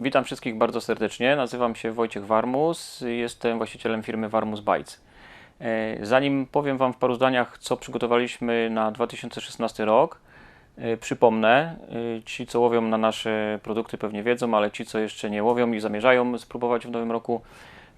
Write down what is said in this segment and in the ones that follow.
Witam wszystkich bardzo serdecznie. Nazywam się Wojciech Warmus. Jestem właścicielem firmy Warmus Bytes. E, Zanim powiem Wam w paru zdaniach, co przygotowaliśmy na 2016 rok, e, przypomnę, e, ci co łowią na nasze produkty pewnie wiedzą, ale ci co jeszcze nie łowią i zamierzają spróbować w nowym roku,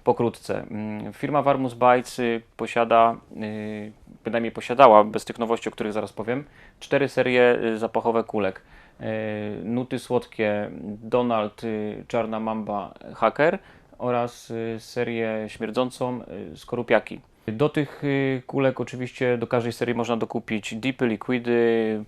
pokrótce. Mm, Firma Warmus Bytes y, posiada, y, bynajmniej posiadała, bez tych nowości, o których zaraz powiem, cztery serie y, zapachowe kulek. Y, Nuty słodkie Donald, y, Czarna Mamba, Hacker oraz y, serię śmierdzącą y, Skorupiaki. Do tych kulek oczywiście do każdej serii można dokupić dipy, likwidy,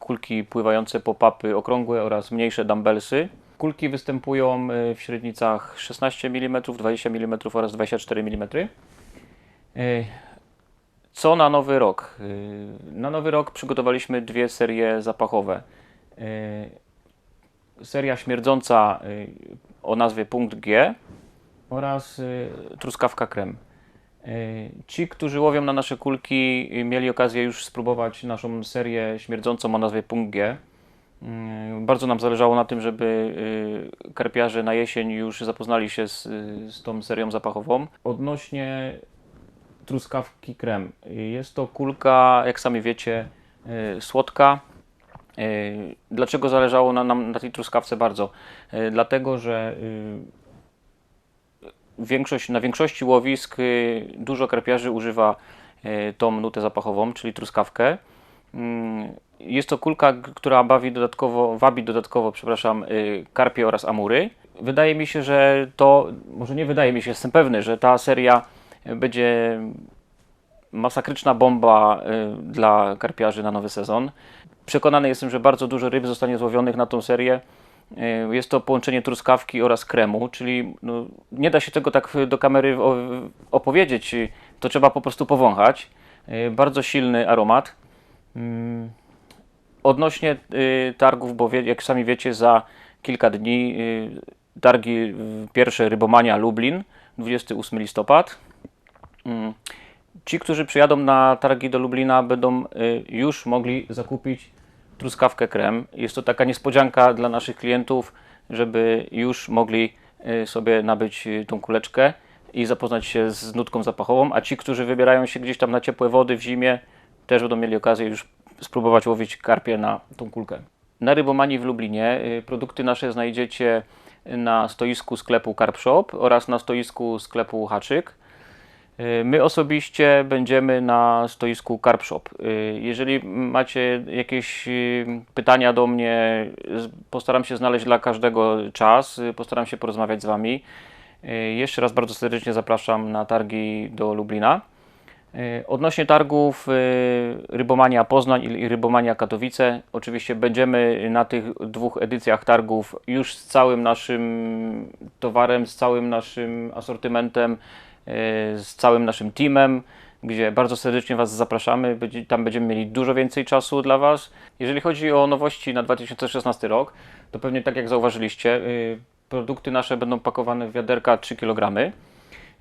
kulki pływające pop-upy okrągłe oraz mniejsze dumbbellsy. Kulki występują w średnicach 16 mm, 20 mm oraz 24 mm. Co na nowy rok? Na nowy rok przygotowaliśmy dwie serie zapachowe. Y, Seria śmierdząca y, o nazwie Punkt G oraz y, truskawka krem. Ci, którzy łowią na nasze kulki, mieli okazję już spróbować naszą serię śmierdzącą o nazwie Punkt G. Bardzo nam zależało na tym, żeby karpiarze na jesień już zapoznali się z, z tą serią zapachową. Odnośnie truskawki krem. Jest to kulka, jak sami wiecie, słodka. Y, Dlaczego zależało na- nam na tej truskawce bardzo? Y, Dlatego, że y, większość, na większości łowisk dużo karpiarzy używa tą nutę zapachową, czyli truskawkę. Jest to kulka, która bawi dodatkowo, wabi dodatkowo, przepraszam, karpie oraz amury. Wydaje mi się, że to, może nie wydaje mi się, jestem pewny, że ta seria będzie masakryczna bomba dla karpiarzy na nowy sezon. Przekonany jestem, że bardzo dużo ryb zostanie złowionych na tą serię. Y, Jest to połączenie truskawki oraz kremu, czyli no, nie da się tego tak do kamery opowiedzieć, y, to trzeba po prostu powąchać. Y, Bardzo silny aromat. Mm, Odnośnie targów, bo jak sami wiecie, za kilka dni targi pierwsze Rybomania Lublin, 28 listopad. Ci, którzy przyjadą na targi do Lublina, będą y, już mogli zakupić truskawkę krem. Jest to taka niespodzianka dla naszych klientów, żeby już mogli y, sobie nabyć y, tą kuleczkę i zapoznać się z nutką zapachową, a ci, którzy wybierają się gdzieś tam na ciepłe wody w zimie, też będą mieli okazję już spróbować łowić karpie na tą kulkę. Na Rybomanii w Lublinie produkty nasze znajdziecie na stoisku sklepu Carp Shop oraz na stoisku sklepu Haczyk. Y, My osobiście będziemy na stoisku Carp Shop. Y, Jeżeli macie jakieś y, pytania do mnie, postaram się znaleźć dla każdego czas, postaram się porozmawiać z Wami. Jeszcze raz bardzo serdecznie zapraszam na targi do Lublina. Odnośnie targów Rybomania Poznań i Rybomania Katowice, oczywiście będziemy na tych dwóch edycjach targów już z całym naszym towarem, z całym naszym asortymentem, z całym naszym teamem, gdzie bardzo serdecznie Was zapraszamy. Tam będziemy mieli dużo więcej czasu dla Was. Jeżeli chodzi o nowości na 2016 rok, to pewnie tak jak zauważyliście, y, produkty nasze będą pakowane w wiaderka 3 kg.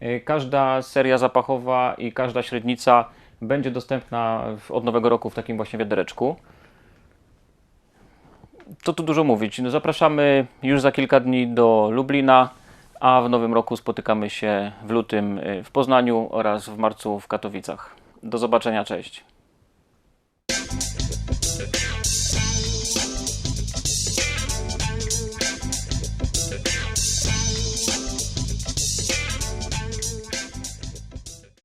Y, Każda seria zapachowa i każda średnica będzie dostępna od nowego roku w takim właśnie wiadereczku. Co tu dużo mówić? No zapraszamy już za kilka dni do Lublina, a w nowym roku spotykamy się w lutym y, w Poznaniu oraz w marcu w Katowicach. Do zobaczenia, cześć.